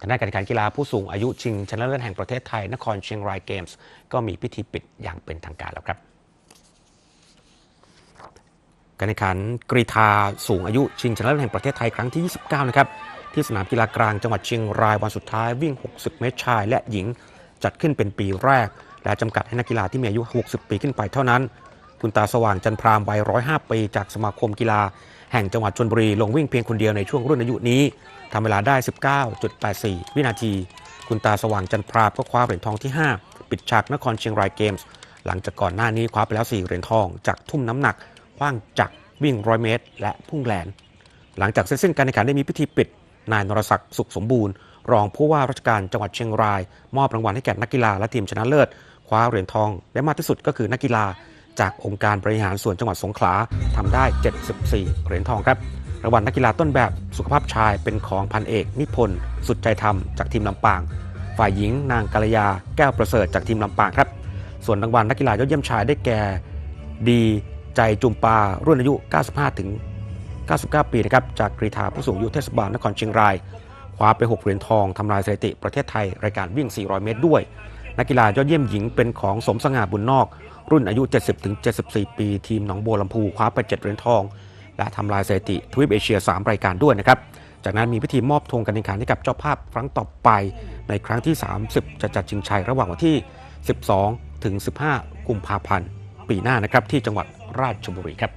ทางด้านการแข่งขันกีฬาผู้สูงอายุชิงชนะเลิศแห่งประเทศไทย นครเชียงรายเกมส์ ก็มีพิธีปิดอย่างเป็นทางการแล้วครับ การแข่งขันกรีฑาสูงอายุชิงชนะเลิศแห่งประเทศไทยครั้งที่ 29 นะครับ ที่สนามกีฬากลางจังหวัดเชียงรายวันสุดท้ายวิ่ง 60 เมตรชายและหญิงจัดขึ้นเป็นปีแรก และจำกัดให้นักกีฬาที่มีอายุ 60 ปีขึ้นไปเท่านั้น คุณตาสว่างจันพรามวัย 105 ปี จากสมาคมกีฬา แห่งจังหวัดชลบุรีลงวิ่งเพียงคนเดียวในช่วงรุ่นอายุนี้ ทำเวลาได้ 19.84 วินาที คุณตาสว่างจันพราก็คว้าเหรียญทองที่ 5 ปิดฉากนครเชียงรายเกมส์ หลังจากก่อนหน้านี้คว้าไปแล้ว 4 เหรียญทอง จากทุ่มน้ำหนักขว้างจักรวิ่ง100เมตร และพุ่งแหลน หลังจากเสร็จสิ้นการแข่งขันได้มีพิธีปิด นายนรศักดิ์สุขสมบูรณ์ รองผู้ว่าราชการจังหวัดเชียงราย มอบรางวัลให้แก่นักกีฬาและทีมชนะเลิศ คว้าเหรียญทองได้มากที่สุดก็คือนักกีฬาจากองค์การบริหารส่วนจังหวัดสงขลาทำได้ 74 เหรียญทองครับ รางวัลนักกีฬาต้นแบบสุขภาพชายเป็นของพันเอก นิพนธ์สุดใจธรรมจากทีมลำปาง ฝ่ายหญิงนางกัลยาแก้วประเสริฐจากทีมลำปางครับ ส่วนรางวัลนักกีฬายอดเยี่ยมชายได้แก่ ดีใจจุมปารุ่นอายุ 95 ถึง 99 ปีนะครับจากกรีฑาผู้สูงอายุเทศบาลนครเชียงรายคว้าไป 6 เหรียญทองทำลายสถิติประเทศไทยรายการวิ่ง 400 เมตรด้วย นักกีฬายอดเยี่ยมหญิงเป็นของสมสง่าบุญนอก รุ่นอายุ 70-74 ปี ทีมหนองบัวลำพูคว้าไป 7 เหรียญทอง และทำลายสถิติทวีปเอเชีย 3 รายการด้วยนะครับ จากนั้นมีพิธีมอบธงการแข่งขันให้กับเจ้าภาพครั้งต่อไป ในครั้งที่ 30 จะจัดชิงชัยระหว่างวันที่ 12 ถึง 15 กุมภาพันธ์ ปีหน้านะครับที่จังหวัดราชบุรีครับ